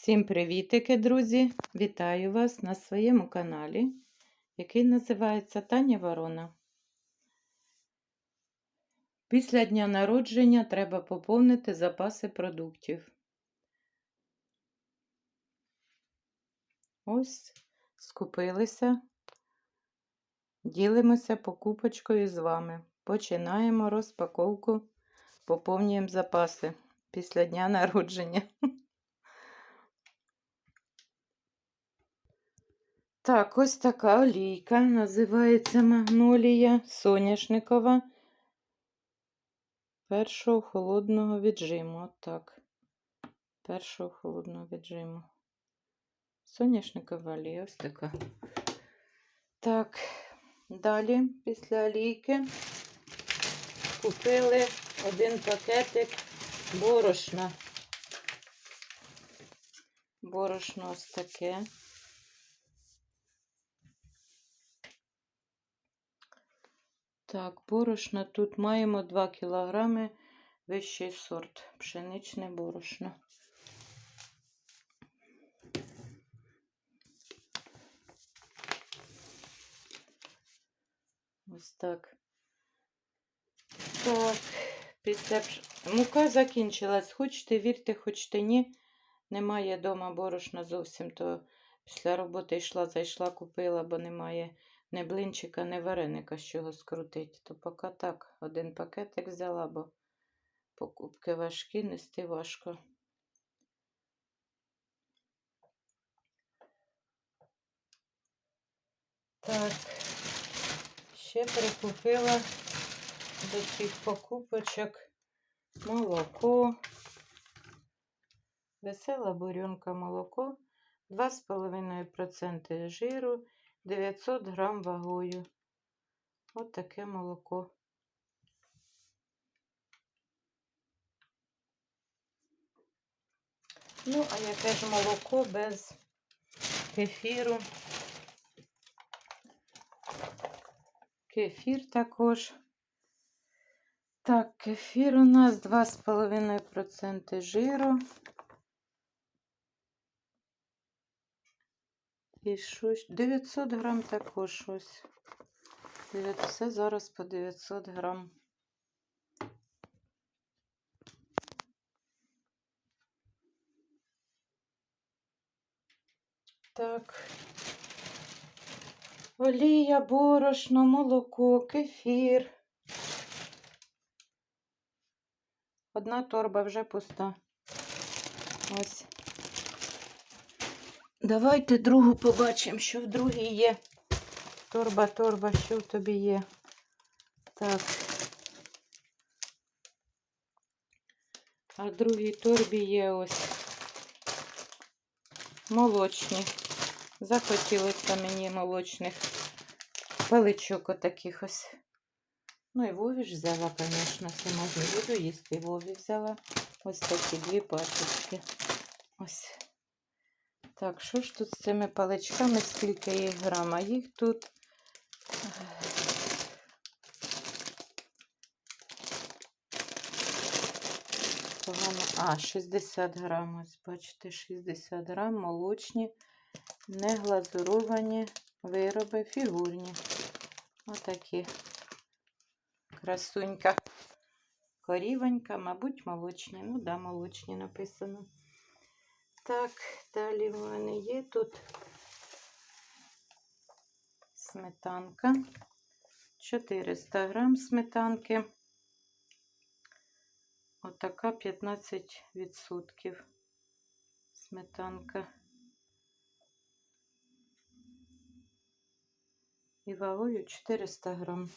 Всім привітики, друзі! Вітаю вас на своєму каналі, який називається Таня Ворона. Після дня народження треба поповнити запаси продуктів. Ось скупилися, ділимося покупочкою з вами. Починаємо розпаковку, поповнюємо запаси після дня народження. Так, ось така олійка. Називається Магнолія соняшникова першого холодного віджиму. Отак. Першого холодного віджиму. Соняшникова олія, ось така. Так, далі, після олійки, купили один пакетик борошна. Борошно ось таке. Так, борошна тут маємо 2 кг вищий сорт пшеничне борошно. Ось так. Так, після мука закінчилась. Хочете вірте, хочете ні. Немає вдома борошна зовсім, то після роботи йшла, зайшла, купила, бо немає не блинчика, не вареника з чого скрутити. То поки так, один пакетик взяла, бо покупки важкі, нести важко. Так, ще прикупила до цих покупочок молоко. Весела буренка молоко, 2,5% жиру. 900 грам вагою. От таке молоко. Ну, а яке ж молоко без кефіру? Кефір також. Так, кефір у нас 2,5% жиру. І щось 900 грам також щось. Все зараз по 900 грам. Так. Олія, борошно, молоко, кефір. Одна торба вже пуста. Ось. Давайте другу побачимо, що в другій є. Торба, торба, що в тобі є. Так. А в другій торбі є ось молочні. Захотілося мені молочних паличок отаких ось. Ну і Вові ж взяла, звісно, сама буду їсти. Вові взяла ось такі дві пачечки. Ось. Так, що ж тут з цими паличками, скільки їх грам? А їх тут. Погано. А, 60 грам. Ось, бачите, 60 грам, молочні, не глазуровані вироби, фігурні. Отакі. Красунька. Корівонька, мабуть, молочні. Ну, да, молочні написано. Так, далі в мене є тут сметанка. 400 грам сметанки. Отака 15% сметанка. І вагою 400 грам.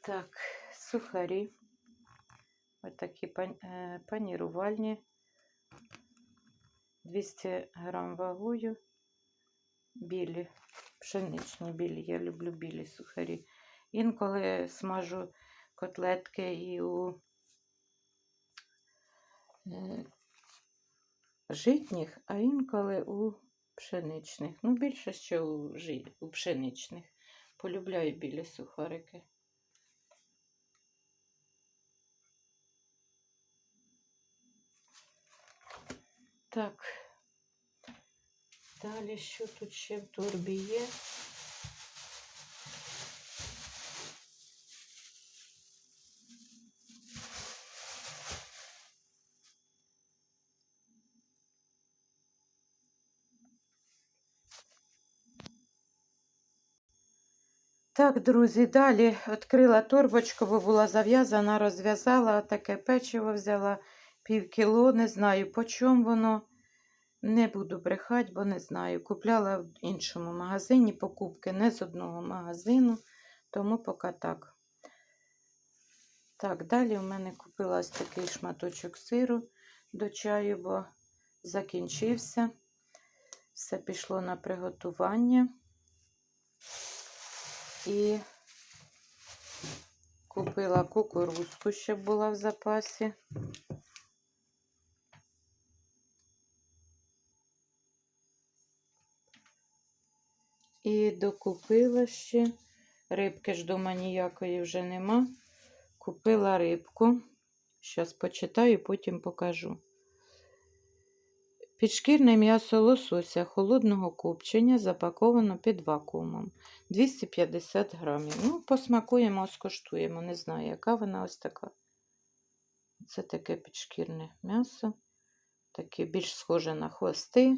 Так, сухарі. Ось такі панірувальні. 200 грам вагою. Білі, пшеничні білі. Я люблю білі сухарі. Інколи смажу котлетки і у е, житніх, а інколи у пшеничних. Ну, більше ще у, жи... у пшеничних. Полюбляю білі сухарики. Так. Далі що тут ще в торбі є? Так, друзі, далі відкрила торбочку, бо була зав'язана, розв'язала, таке печиво взяла пів кіло, не знаю, по чому воно. Не буду брехати, бо не знаю. Купляла в іншому магазині покупки не з одного магазину, тому поки так. Так, далі в мене купила такий шматочок сиру до чаю, бо закінчився. Все пішло на приготування. І купила кукурузку, щоб була в запасі. І докупила ще. Рибки ж дома ніякої вже нема. Купила рибку. Зараз почитаю, потім покажу. Підшкірне м'ясо лосося холодного копчення запаковано під вакуумом. 250 грамів. Ну, посмакуємо, скуштуємо. Не знаю, яка вона ось така. Це таке підшкірне м'ясо. Таке більш схоже на хвости.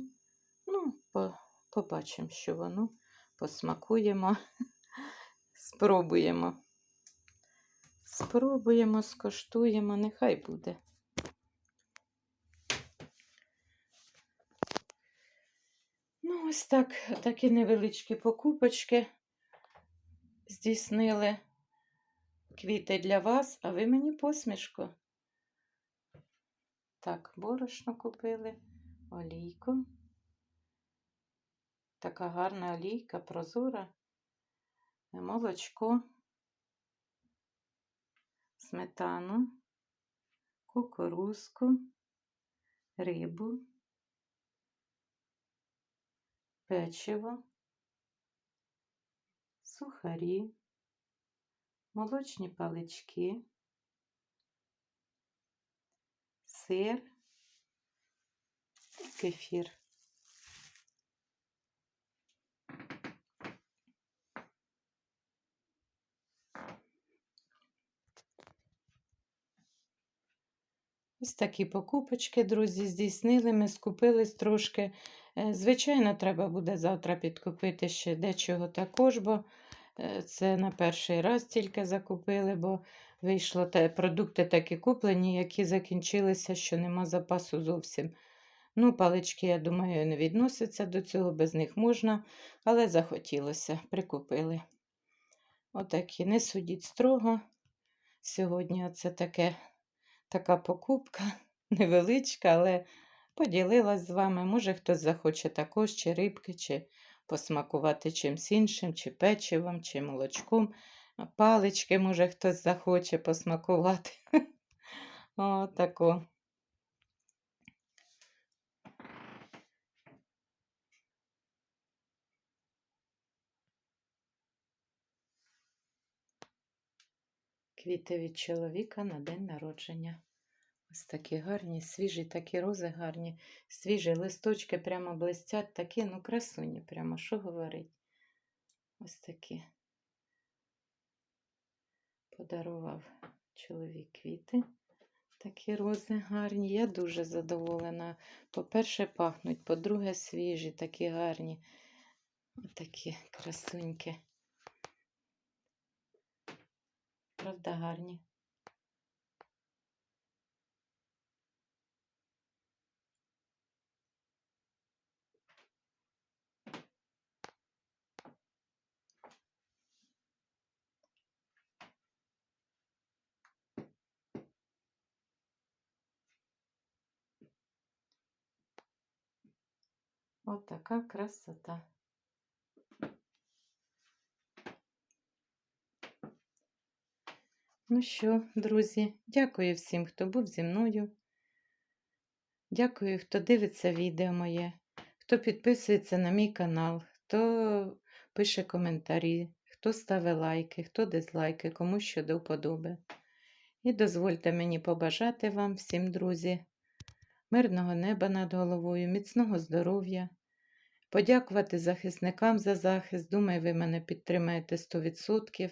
Ну, по, побачимо, що воно. Посмакуємо, спробуємо. Спробуємо, скоштуємо, нехай буде. Ну, ось так, такі невеличкі покупочки здійснили квіти для вас, а ви мені посмішку. Так, борошно купили, олійку. Така гарна олійка, прозора, молочко, сметану, кукурузку, рибу, печиво, сухарі, молочні палички, сир кефір. Ось такі покупочки, друзі, здійснили. Ми скупились трошки. Е, Звичайно, треба буде завтра підкупити ще дечого також, бо е, це на перший раз тільки закупили, бо вийшло те, продукти такі куплені, які закінчилися, що нема запасу зовсім. Ну, палички, я думаю, не відносяться до цього, без них можна, але захотілося, прикупили. Отакі, не судіть строго. Сьогодні це таке така покупка невеличка, але поділилась з вами. Може, хтось захоче також, чи рибки, чи посмакувати чимсь іншим, чи печивом, чи молочком. Палички, може, хтось захоче посмакувати. О, тако. Квіти від чоловіка на день народження. Ось такі гарні, свіжі, такі рози гарні, свіжі листочки прямо блистять, такі, ну, красуні, прямо, що говорить. Ось такі. Подарував чоловік квіти. Такі рози гарні. Я дуже задоволена. По-перше, пахнуть, по-друге, свіжі, такі гарні. Такі красуньки. Правда, гарні. От така красота. Ну що, друзі, дякую всім, хто був зі мною. Дякую, хто дивиться відео моє, хто підписується на мій канал, хто пише коментарі, хто ставить лайки, хто дизлайки, кому що до вподоби. І дозвольте мені побажати вам всім, друзі, мирного неба над головою, міцного здоров'я. Подякувати захисникам за захист. Думаю, ви мене підтримаєте 100%.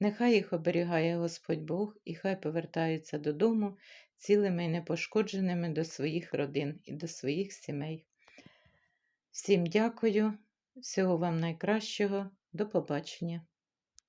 Нехай їх оберігає Господь Бог і хай повертаються додому цілими і непошкодженими до своїх родин і до своїх сімей. Всім дякую, всього вам найкращого, до побачення.